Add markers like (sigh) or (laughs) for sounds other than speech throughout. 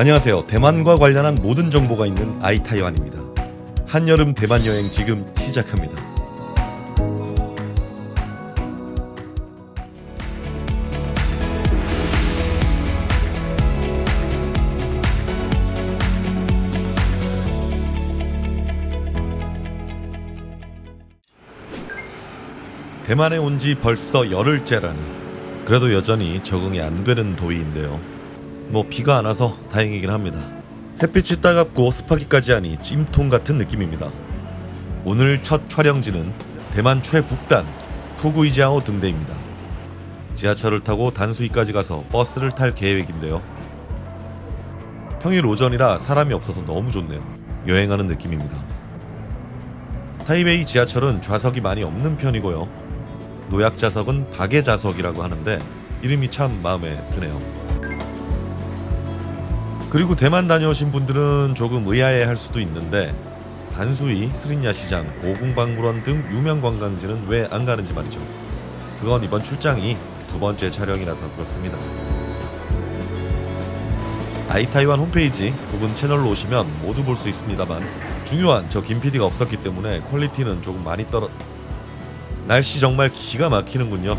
안녕하세요. 대만과 관련한 모든 정보가 있는 아이타이완입니다. 한여름 대만 여행 지금 시작합니다. 대만에 온 지 벌써 열흘째라니. 그래도 여전히 적응이 안 되는 더위인데요. 뭐 비가 안 와서 다행이긴 합니다. 햇빛이 따갑고 습하기까지 하니 찜통 같은 느낌입니다. 오늘 첫 촬영지는 대만 최북단 푸구이지아오 등대입니다. 지하철을 타고 단수이까지 가서 버스를 탈 계획인데요. 평일 오전이라 사람이 없어서 너무 좋네요. 여행하는 느낌입니다. 타이베이 지하철은 좌석이 많이 없는 편이고요. 노약 좌석은 박의 좌석이라고 하는데 이름이 참 마음에 드네요. 그리고 대만 다녀오신 분들은 조금 의아해할 수도 있는데 단수이, 스린야 시장, 고궁박물원 등 유명 관광지는 왜 안 가는지 말이죠. 그건 이번 출장이 두 번째 촬영이라서 그렇습니다. 아이타이완 홈페이지 혹은 채널로 오시면 모두 볼 수 있습니다만 중요한 저 김 PD가 없었기 때문에 퀄리티는 조금 많이 떨어. 날씨 정말 기가 막히는군요.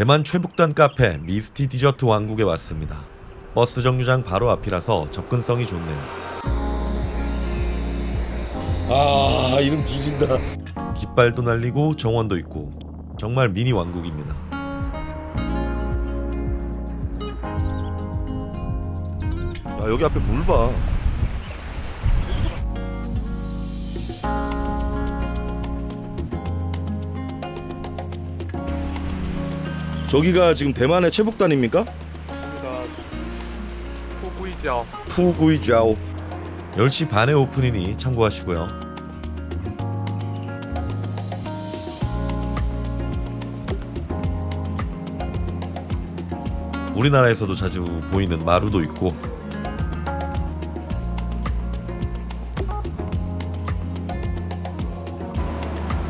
대만 최북단 카페 미스티 디저트 왕국에 왔습니다. 버스 정류장 바로 앞이라서 접근성이 좋네요. 아 이름 뒤진다. 깃발도 날리고 정원도 있고 정말 미니 왕국입니다. 야 여기 앞에 물 봐. 저기가 지금 대만의 최북단입니까? 후구이지ao 푸구이자오. 10시 반에 오픈이니 참고하시고요. 우리나라에서도 자주 보이는 마루도 있고.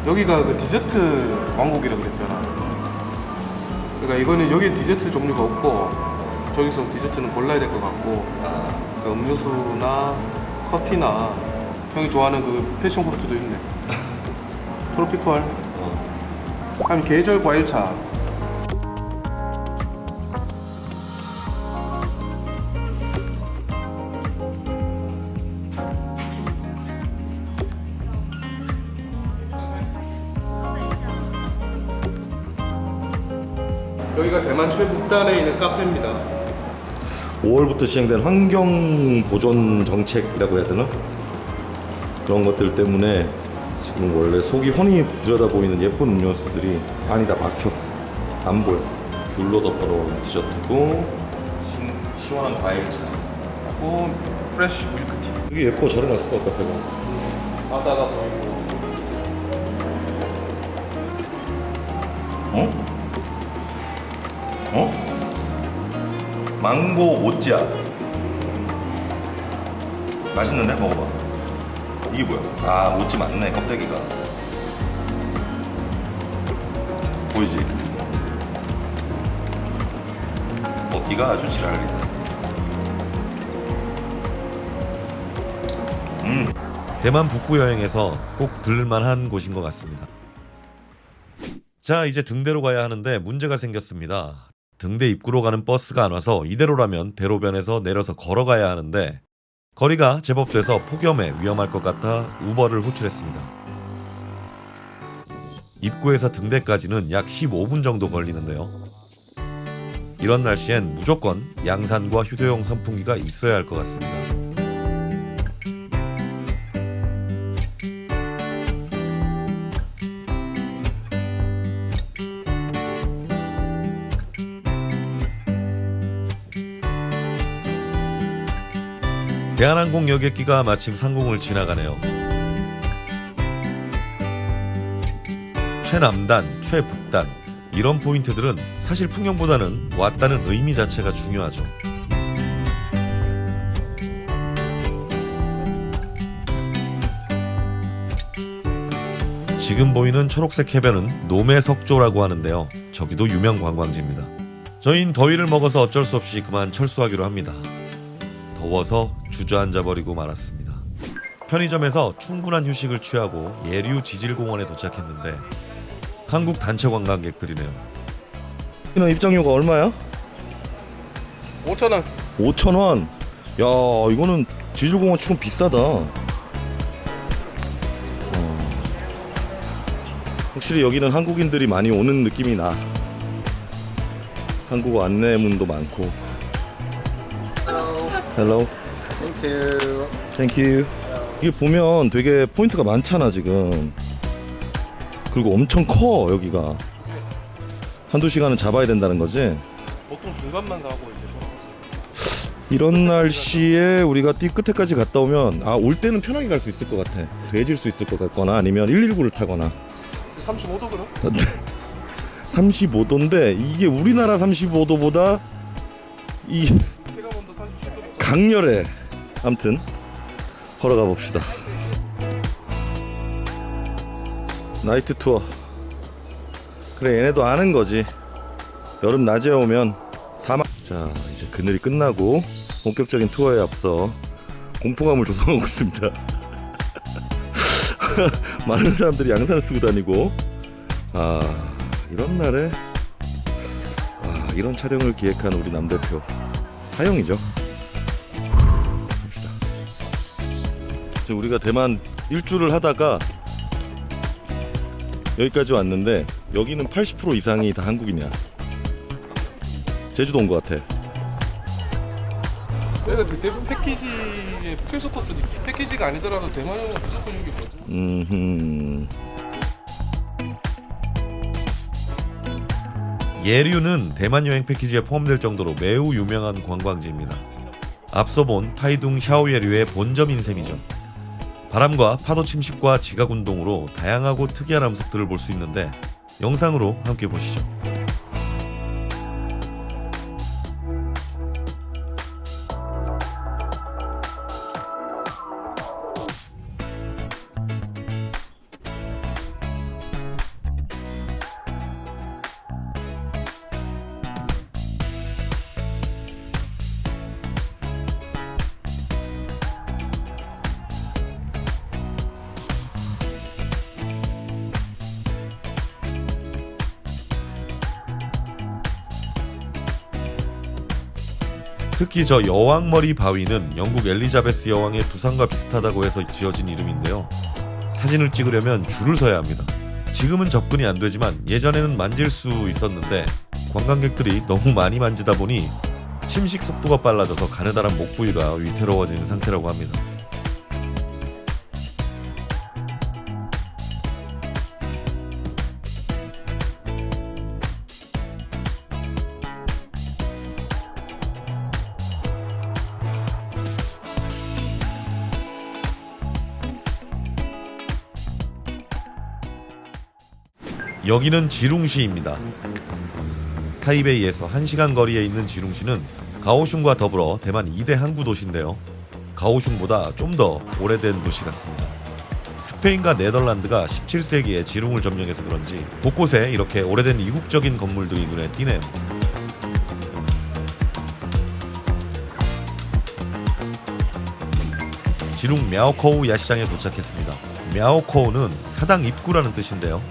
여기가 그 디저트 왕국이라고 그랬잖아 그러니까 이거는 여기 디저트 종류가 없고 저기서 디저트는 골라야 될 것 같고 그 음료수나 커피나 형이 좋아하는 그 패션 프루트도 있네. (laughs) 트로피컬? 아니면 계절 과일차 여기가 대만 최북단에 있는 카페입니다 5월부터 시행된 환경 보존 정책이라고 해야 되나? 그런 것들 때문에 지금 원래 속이 훤히 들여다 보이는 예쁜 음료수들이 안이 다 막혔어. 안 보여. 귤로 덮어놓은 디저트고 시, 시원한 과일차. 오 프레쉬 밀크티 여기 예뻐 잘해놨어 카페가. 바다가 보이고 망고 오찌야. 맛있는데 먹어봐. 이게 뭐야? 아 오찌 맞네 껍데기가. 보이지? 먹기가 아주 지랄이다. 음. 대만 북부 여행에서 꼭 들를만한 곳인 것 같습니다. 자, 이제 등대로 가야 하는데 문제가 생겼습니다. 등대 입구로 가는 버스가 안 와서 이대로라면 대로변에서 내려서 걸어가야 하는데 거리가 제법 돼서 폭염에 위험할 것 같아 우버를 호출했습니다. 입구에서 등대까지는 약 15분 정도 걸리는데요. 이런 날씨엔 무조건 양산과 휴대용 선풍기가 있어야 할 것 같습니다. 대한항공 여객기가 마침 상공을 지나가네요. 최남단, 최북단 이런 포인트들은 사실 풍경보다는 왔다는 의미 자체가 중요하죠. 지금 보이는 초록색 해변은 노매석조라고 하는데요. 저기도 유명 관광지입니다. 저희는 더위를 먹어서 어쩔 수 없이 그만 철수하기로 합니다. 더워서 주저앉아 버리고 말았습니다. 편의점에서 충분한 휴식을 취하고 예류 지질공원에 도착했는데 한국 단체 관광객들이네요. 이는 입장료가 얼마야? 5천 원. 5천 원. 야 이거는 지질공원 치곤 비싸다. 어. 확실히 여기는 한국인들이 많이 오는 느낌이 나. 한국어 안내문도 많고. Hello. Thank you. Thank you. 이게 보면 되게 포인트가 많잖아 지금. 그리고 엄청 커 여기가. 한두 시간은 잡아야 된다는 거지. 보통 중간만 가고 이제. 이런 날씨에 우리가 띠 끝에까지 갔다 오면 아 올 때는 편하게 갈 수 있을 것 같아. 돼질 수 있을 것 같거나 아니면 119를 타거나. 35도 그럼? (laughs) 35도인데 이게 우리나라 35도보다 이 (laughs) 체감온도 37도. 강렬해. 아무튼 걸어가 봅시다. 나이트 투어. 그래 얘네도 아는 거지. 여름 낮에 오면 사막. 자 이제 그늘이 끝나고 본격적인 투어에 앞서 공포감을 (laughs) 조성하고 있습니다. (laughs) 많은 사람들이 양산을 쓰고 다니고 아 이런 날에 아 이런 촬영을 기획한 우리 남 대표 사형이죠. 지금 우리가 대만 일주를 하다가 여기까지 왔는데 여기는 80% 이상이 다 한국인이야. 제주도 온 것 같아. 내가 그 대부분 패키지의 필수 코스 패키지가 아니더라도 대만은 무조건 여기 뭐죠? 음. 예류는 대만 여행 패키지에 포함될 정도로 매우 유명한 관광지입니다. 앞서 본 타이둥 샤오예류의 본점인 셈이죠. 바람과 파도 침식과 지각 운동으로 다양하고 특이한 암석들을 볼 수 있는데 영상으로 함께 보시죠. 특히 저 여왕머리 바위는 영국 엘리자베스 여왕의 두상과 비슷하다고 해서 지어진 이름인데요. 사진을 찍으려면 줄을 서야 합니다. 지금은 접근이 안 되지만 예전에는 만질 수 있었는데 관광객들이 너무 많이 만지다 보니 침식 속도가 빨라져서 가느다란 목 부위가 위태로워진 상태라고 합니다. 여기는 지룽시입니다. 타이베이에서 1시간 거리에 있는 지룽시는 가오슝과 더불어 대만 2대 항구 도시인데요. 가오슝보다 좀 더 오래된 도시 같습니다. 스페인과 네덜란드가 17세기에 지룽을 점령해서 그런지 곳곳에 이렇게 오래된 이국적인 건물들이 눈에 띄네요. 지룽 мя오커우 야시장에 도착했습니다. мя오커우는 사당 입구라는 뜻인데요.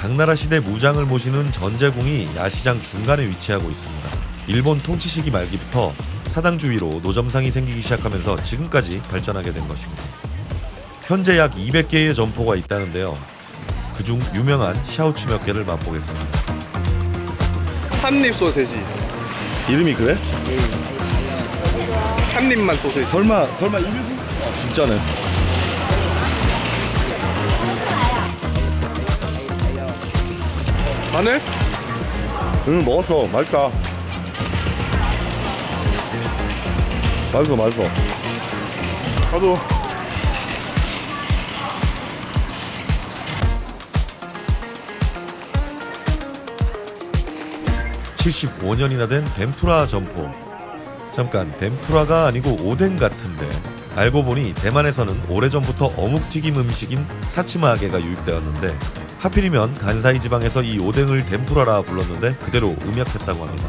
당나라 시대 무장을 모시는 전제궁이 야시장 중간에 위치하고 있습니다. 일본 통치 시기 말기부터 사당 주 위로 노점상이 생기기 시작하면서 지금까지 발전하게 된 것입니다. 현재 약 200개의 점포가 있다는데요. 그중 유명한 샤오츠 몇 개를 맛보겠습니다. 한입 소세지. 이름이 그래? 한 입만 소세지. 설마 설마 이름이? 아, 진짜네. 마늘? 응 먹었어 맛있다. 맛있어 맛있어. 나도 75년이나 된 덴푸라 점포. 잠깐 덴푸라가 아니고 오뎅 같은데 알고 보니 대만에서는 오래전부터 어묵 튀김 음식인 사치마아게가 유입되었는데 하필이면 간사이 지방에서 이 오뎅을 덴푸라라 불렀는데 그대로 음약했다고 합니다.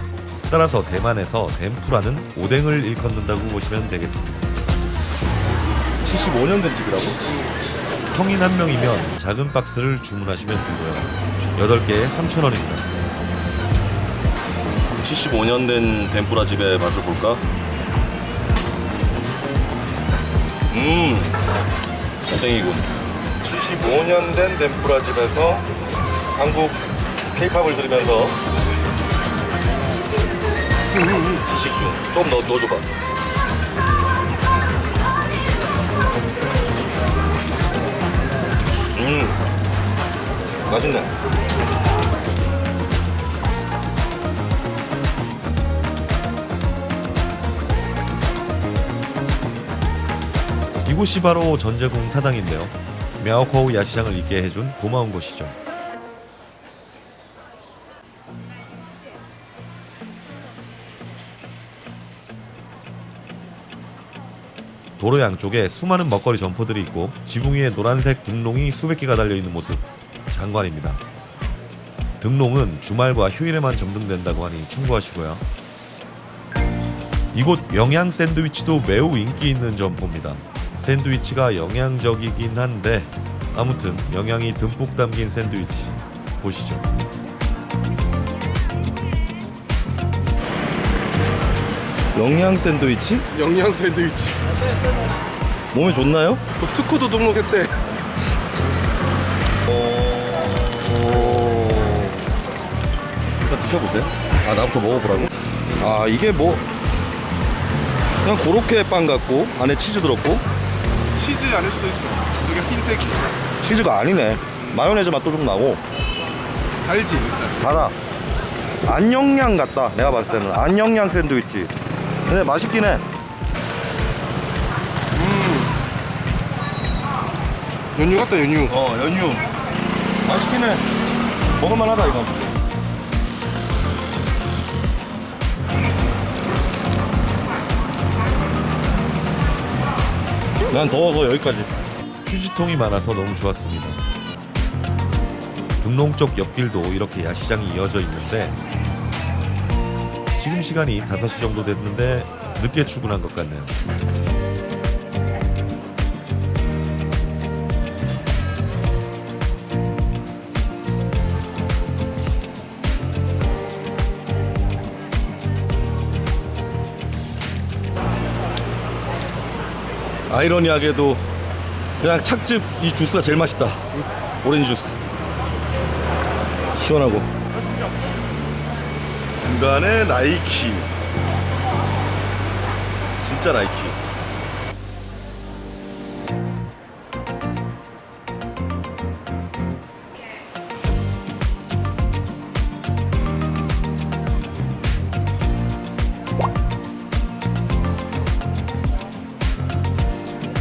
따라서 대만에서 덴푸라는 오뎅을 일컫는다고 보시면 되겠습니다. 75년 된 집이라고? 성인 한 명이면 작은 박스를 주문하시면 되고요. 8개에 3,000원입니다. 75년 된 덴뿌라 집의 맛을 볼까? 음, 땡이군. 75년 된 덴뿌라 집에서 한국 케이팝을 들으면서 지식 중. 좀 넣어, 넣어줘봐. 음, 맛있네. 이곳이 바로 전제공 사당인데요. Мя오코우 야시장을 있게 해준 고마운 곳이죠. 도로 양쪽에 수많은 먹거리 점포들이 있고 지붕 위에 노란색 등롱이 수백 개가 달려 있는 모습 장관입니다. 등롱은 주말과 휴일에만 점등된다고 하니 참고하시고요. 이곳 영양 샌드위치도 매우 인기 있는 점포입니다. 샌드위치가 영양적이긴 한데 아무튼 영양이 듬뿍 담긴 샌드위치 보시죠. 영양 샌드위치? 영양 샌드위치. 몸에 좋나요? 그 특허도 등록했대. 오. 일단 드셔보세요. 아 나부터 먹어보라고? 아 이게 뭐 그냥 고로케 빵 같고 안에 치즈 들었고 치즈 아닐 수도 있어. 이게 흰색 치즈가 아니네. 마요네즈 맛도 좀 나고 달지 일단. 달아. 안영양 같다. 내가 봤을 때는 안영양 샌드위치. 근데 맛있긴 해. 연유 같다 연유. 어 연유. 맛있긴 해. 먹을만하다 이거. 난 더워서 여기까지. 휴지통이 많아서 너무 좋았습니다. 등롱 쪽 옆길도 이렇게 야시장이 이어져 있는데 지금 시간이 5시 정도 됐는데 늦게 출근한 것 같네요. 아이러니하게도 그냥 착즙 이 주스가 제일 맛있다. 오렌지 주스. 시원하고. 중간에 나이키. 진짜 나이키.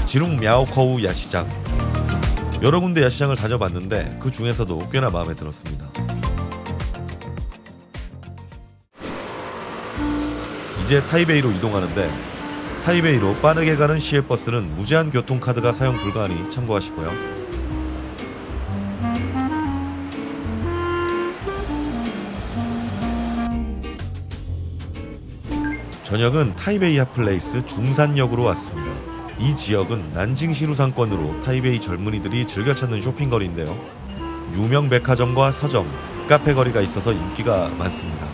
지룽 мя오커우 야시장 여러 군데 야시장을 다녀봤는데 그 중에서도 꽤나 마음에 들었습니다. 이제 타이베이로 이동하는데 타이베이로 빠르게 가는 시외버스는 무제한 교통카드가 사용 불가하니 참고하시고요. 저녁은 타이베이 핫플레이스 중산역으로 왔습니다. 이 지역은 난징시루 상권으로 타이베이 젊은이들이 즐겨 찾는 쇼핑거리인데요. 유명 백화점과 서점, 카페 거리가 있어서 인기가 많습니다.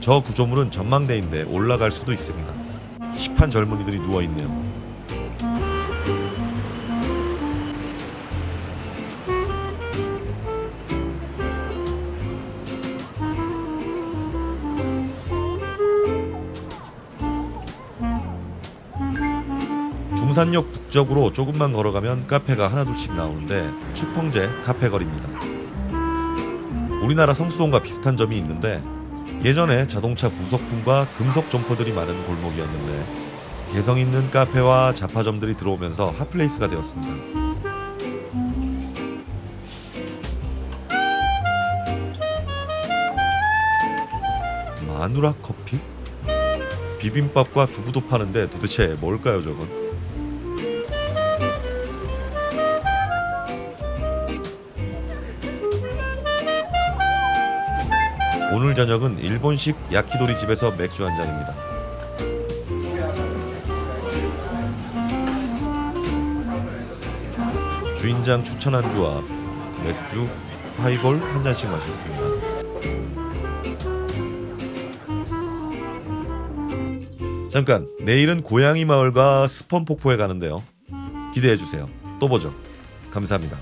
저 구조물은 전망대인데 올라갈 수도 있습니다. 힙한 젊은이들이 누워 있네요. 중산역 북쪽으로 조금만 걸어가면 카페가 하나둘씩 나오는데 츠펑제 카페 거리입니다. 우리나라 성수동과 비슷한 점이 있는데 예전에 자동차 부속품과 금속 점포들이 많은 골목이었는데 개성 있는 카페와 잡화점들이 들어오면서 핫플레이스가 되었습니다. 마누라 커피? 비빔밥과 두부도 파는데 도대체 뭘까요 저건? 저녁은 일본식 야키도리 집에서 맥주 한 잔입니다. 주인장 추천 안주와 맥주, 하이볼 한 잔씩 마셨습니다. 잠깐 내일은 고양이 마을과 스펀 폭포에 가는데요. 기대해 주세요. 또 보죠. 감사합니다.